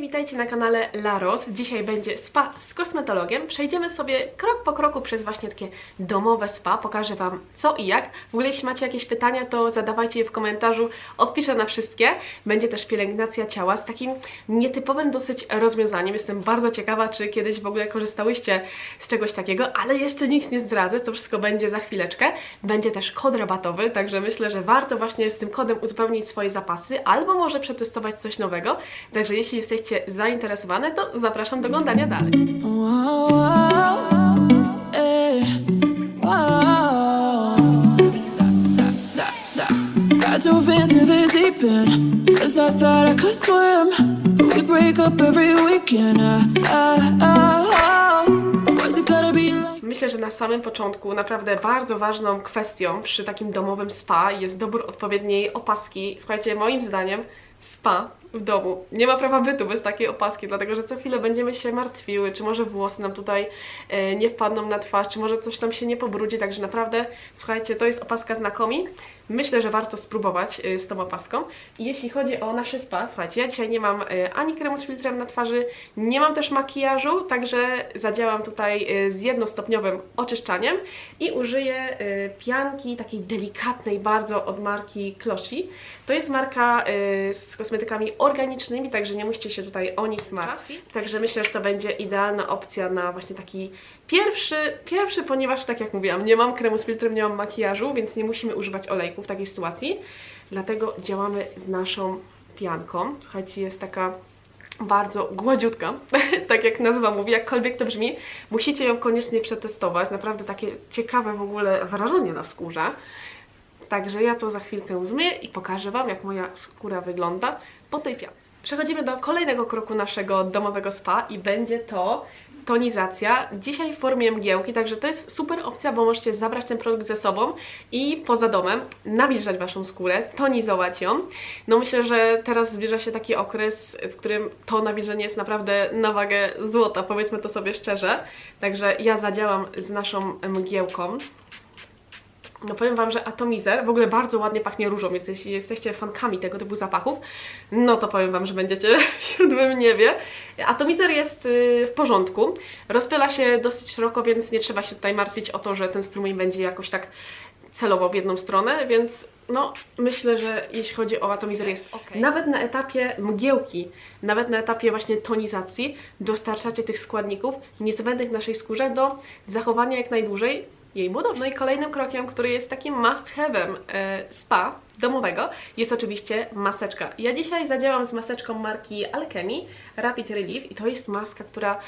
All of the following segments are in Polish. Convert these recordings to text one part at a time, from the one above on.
Witajcie na kanale Laros. Dzisiaj będzie spa z kosmetologiem. Przejdziemy sobie krok po kroku przez właśnie takie domowe spa. Pokażę Wam co i jak. W ogóle jeśli macie jakieś pytania, to zadawajcie je w komentarzu. Odpiszę na wszystkie. Będzie też pielęgnacja ciała z takim nietypowym dosyć rozwiązaniem. Jestem bardzo ciekawa, czy kiedyś w ogóle korzystałyście z czegoś takiego, ale jeszcze nic nie zdradzę. To wszystko będzie za chwileczkę. Będzie też kod rabatowy, także myślę, że warto właśnie z tym kodem uzupełnić swoje zapasy, albo może przetestować coś nowego. Także jeśli jesteście zainteresowane, to zapraszam do oglądania dalej. Wow, wow, wow. I dove into the deep end Cause I thought I could swim But we break up every weekend. Was it gonna be like Myślę, że na samym początku naprawdę bardzo ważną kwestią przy takim domowym spa jest dobór odpowiedniej opaski. Słuchajcie, moim zdaniem spa w domu nie ma prawa bytu bez takiej opaski, dlatego że co chwilę będziemy się martwiły, czy może włosy nam tutaj e, nie wpadną na twarz, czy może coś tam się nie pobrudzi, także naprawdę, słuchajcie, to jest opaska z Nakomi. Myślę, że warto spróbować e, z tą opaską. I jeśli chodzi o nasze spa, słuchajcie, ja dzisiaj nie mam e, ani kremu z filtrem na twarzy, nie mam też makijażu, także zadziałam tutaj e, z jednostopniowym oczyszczaniem i użyję pianki takiej delikatnej bardzo od marki Closhi. To jest marka z kosmetykami organicznymi, także nie musicie się tutaj o nic martwić. Także myślę, że to będzie idealna opcja na właśnie taki pierwszy, pierwszy, ponieważ tak jak mówiłam, nie mam kremu z filtrem, nie mam makijażu, więc nie musimy używać olejku w takiej sytuacji. Dlatego działamy z naszą pianką. Słuchajcie, jest taka bardzo gładziutka, tak jak nazwa mówi, jakkolwiek to brzmi, musicie ją koniecznie przetestować. Naprawdę takie ciekawe w ogóle wrażenie na skórze. Także ja to za chwilkę zmyję i pokażę Wam, jak moja skóra wygląda po tej piance. Przechodzimy do kolejnego kroku naszego domowego spa i będzie to tonizacja. Dzisiaj w formie mgiełki, także to jest super opcja, bo możecie zabrać ten produkt ze sobą i poza domem nawilżać Waszą skórę, tonizować ją. No myślę, że teraz zbliża się taki okres, w którym to nawilżenie jest naprawdę na wagę złota, powiedzmy to sobie szczerze. Także ja zadziałam z naszą mgiełką. No powiem Wam, że atomizer w ogóle bardzo ładnie pachnie różą, więc jeśli jesteście fankami tego typu zapachów, no to powiem Wam, że będziecie w siódmym niebie. Atomizer jest y, w porządku, rozpyla się dosyć szeroko, więc nie trzeba się tutaj martwić o to, że ten strumień będzie jakoś tak celowo w jedną stronę, więc no myślę, że jeśli chodzi o atomizer jest ok. Nawet na etapie mgiełki, nawet na etapie właśnie tonizacji dostarczacie tych składników niezbędnych naszej skórze do zachowania jak najdłużej jej młodości. No i kolejnym krokiem, który jest takim must have'em e, spa domowego, jest oczywiście maseczka. Ja dzisiaj zadziałam z maseczką marki Alchemy Rapid Relief i to jest maska, która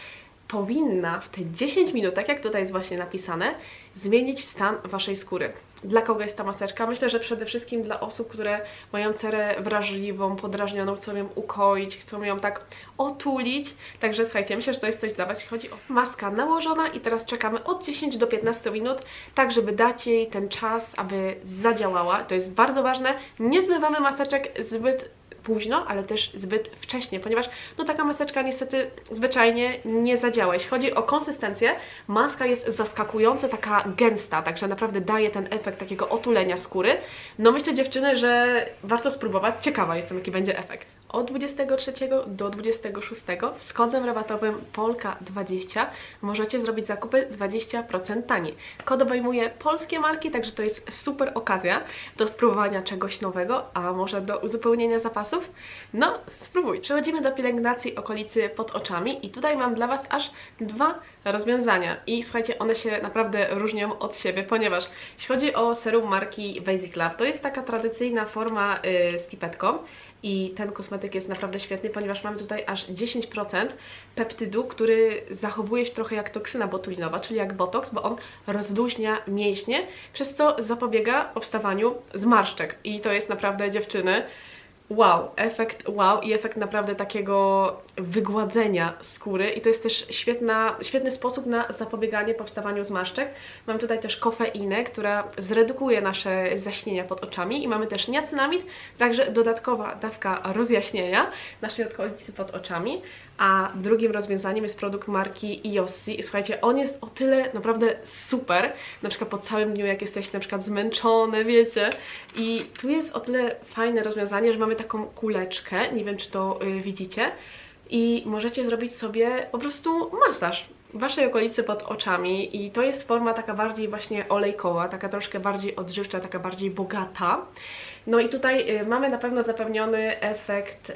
powinna w te 10 minut, tak jak tutaj jest właśnie napisane, zmienić stan Waszej skóry. Dla kogo jest ta maseczka? Myślę, że przede wszystkim dla osób, które mają cerę wrażliwą, podrażnioną, chcą ją ukoić, chcą ją tak otulić. Także słuchajcie, myślę, że to jest coś dla Was. Chodzi o maska nałożona i teraz czekamy od 10 do 15 minut, tak żeby dać jej ten czas, aby zadziałała. To jest bardzo ważne. Nie zmywamy maseczek zbyt późno, ale też zbyt wcześnie, ponieważ no taka maseczka niestety zwyczajnie nie zadziała. Jeśli chodzi o konsystencję, maska jest zaskakująco taka gęsta, także naprawdę daje ten efekt takiego otulenia skóry. No myślę dziewczyny, że warto spróbować. Ciekawa jestem, jaki będzie efekt. Od 23 do 26 z kodem rabatowym POLKA20 możecie zrobić zakupy 20% taniej. Kod obejmuje polskie marki, także to jest super okazja do spróbowania czegoś nowego, a może do uzupełnienia zapasów? No, spróbuj. Przechodzimy do pielęgnacji okolicy pod oczami i tutaj mam dla Was aż dwa rozwiązania i słuchajcie, one się naprawdę różnią od siebie, ponieważ jeśli chodzi o serum marki Basic Lab, to jest taka tradycyjna forma yy, z pipetką, i ten kosmetyk jest naprawdę świetny, ponieważ mamy tutaj aż 10% peptydu, który zachowuje się trochę jak toksyna botulinowa, czyli jak botoks, bo on rozluźnia mięśnie, przez co zapobiega powstawaniu zmarszczek. I to jest naprawdę dziewczyny. Wow, efekt wow i efekt naprawdę takiego wygładzenia skóry i to jest też świetna, świetny sposób na zapobieganie powstawaniu zmarszczek. Mam tutaj też kofeinę, która zredukuje nasze zaśnienia pod oczami i mamy też niacynamid, także dodatkowa dawka rozjaśnienia naszej okolicy pod oczami. A drugim rozwiązaniem jest produkt marki Iossi i słuchajcie, on jest o tyle naprawdę super, na przykład po całym dniu, jak jesteście na przykład zmęczone, wiecie, i tu jest o tyle fajne rozwiązanie, że mamy taką kuleczkę, nie wiem czy to y, widzicie, i możecie zrobić sobie po prostu masaż w waszej okolicy pod oczami i to jest forma taka bardziej właśnie olejkowa, taka troszkę bardziej odżywcza, taka bardziej bogata. No i tutaj y, mamy na pewno zapewniony efekt y,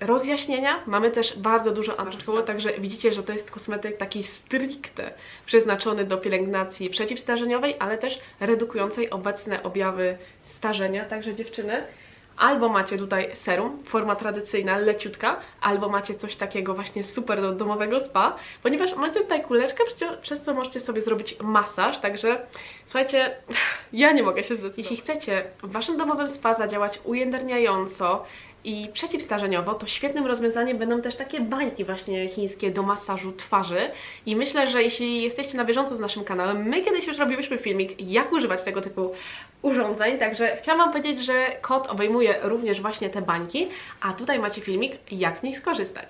rozjaśnienia. Mamy też bardzo dużo antyszkoło, także widzicie, że to jest kosmetyk taki stricte przeznaczony do pielęgnacji przeciwstarzeniowej, ale też redukującej obecne objawy starzenia. Także dziewczyny, Albo macie tutaj serum, forma tradycyjna, leciutka, albo macie coś takiego właśnie super do domowego spa, ponieważ macie tutaj kuleczkę, przez co- możecie sobie zrobić masaż, także słuchajcie, ja nie mogę się zdecydować. Jeśli chcecie w waszym domowym spa zadziałać ujędrniająco i przeciwstarzeniowo, to świetnym rozwiązaniem będą też takie bańki właśnie chińskie do masażu twarzy i myślę, że jeśli jesteście na bieżąco z naszym kanałem, my kiedyś już robiłyśmy filmik, jak używać tego typu urządzeń, także chciałam Wam powiedzieć, że kod obejmuje również właśnie te bańki, a tutaj macie filmik, jak z nich skorzystać.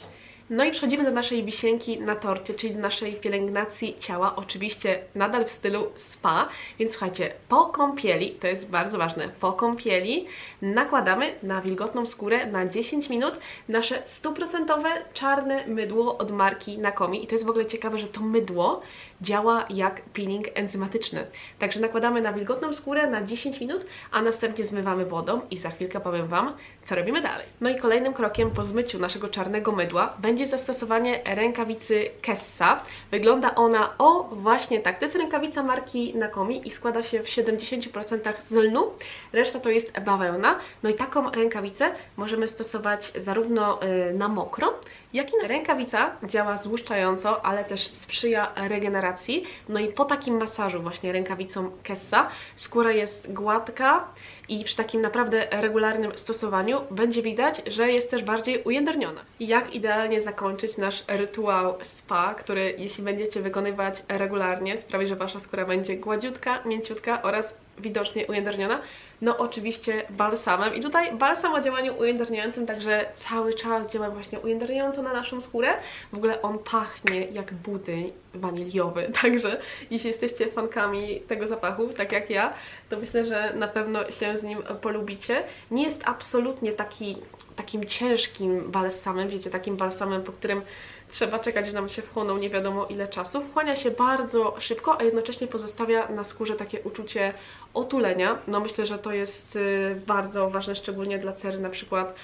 No i przechodzimy do naszej wisienki na torcie, czyli do naszej pielęgnacji ciała, oczywiście nadal w stylu spa, więc słuchajcie, po kąpieli, to jest bardzo ważne, po kąpieli nakładamy na wilgotną skórę na 10 minut nasze stuprocentowe czarne mydło od marki Nakomi i to jest w ogóle ciekawe, że to mydło działa jak peeling enzymatyczny. Także nakładamy na wilgotną skórę na 10 minut, a następnie zmywamy wodą i za chwilkę powiem Wam, co robimy dalej. No i kolejnym krokiem po zmyciu naszego czarnego mydła będzie zastosowanie rękawicy Kessa. Wygląda ona o właśnie tak. To jest rękawica marki Nakomi i składa się w 70% z lnu, reszta to jest bawełna. No i taką rękawicę możemy stosować zarówno y, na mokro, jak i na rękawica działa złuszczająco, ale też sprzyja regeneracji. No i po takim masażu właśnie rękawicą Kessa skóra jest gładka i przy takim naprawdę regularnym stosowaniu będzie widać, że jest też bardziej ujędrniona. Jak idealnie zakończyć nasz rytuał spa, który jeśli będziecie wykonywać regularnie sprawi, że Wasza skóra będzie gładziutka, mięciutka oraz widocznie ujędrniona? No oczywiście balsamem i tutaj balsam o działaniu ujędrniającym, także cały czas działa właśnie ujędrniająco na naszą skórę. W ogóle on pachnie jak budyń waniliowy, także jeśli jesteście fankami tego zapachu, tak jak ja, to myślę, że na pewno się z nim polubicie. Nie jest absolutnie taki, takim ciężkim balsamem, wiecie, takim balsamem, po którym trzeba czekać, że nam się wchłonął nie wiadomo ile czasu. Wchłania się bardzo szybko, a jednocześnie pozostawia na skórze takie uczucie otulenia. No myślę, że to jest y, bardzo ważne, szczególnie dla cery na przykład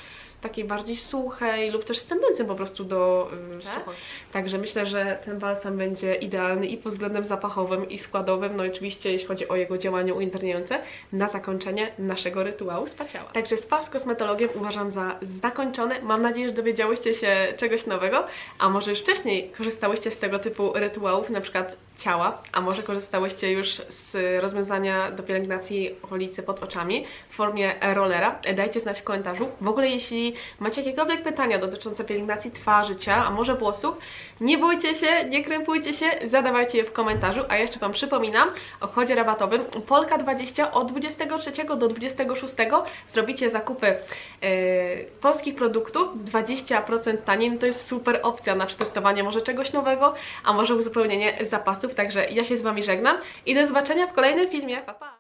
takiej bardziej suchej lub też z tendencją po prostu do y, suchości. Także myślę, że ten balsam będzie idealny i pod względem zapachowym i składowym, no i oczywiście jeśli chodzi o jego działanie ujędrniające na zakończenie naszego rytuału spa ciała. Także spa z kosmetologiem uważam za zakończone. Mam nadzieję, że dowiedziałyście się czegoś nowego, a może już wcześniej korzystałyście z tego typu rytuałów, na przykład ciała, a może korzystałyście już z rozwiązania do pielęgnacji okolicy pod oczami w formie rollera. Dajcie znać w komentarzu. W ogóle jeśli macie jakiekolwiek pytania dotyczące pielęgnacji twarzy, ciała, a może włosów, nie bójcie się, nie krępujcie się, zadawajcie je w komentarzu, a jeszcze Wam przypominam o kodzie rabatowym Polka20 od 23 do 26 zrobicie zakupy yy, polskich produktów 20% taniej, no to jest super opcja na przetestowanie może czegoś nowego, a może uzupełnienie zapasów, także ja się z Wami żegnam i do zobaczenia w kolejnym filmie, pa pa!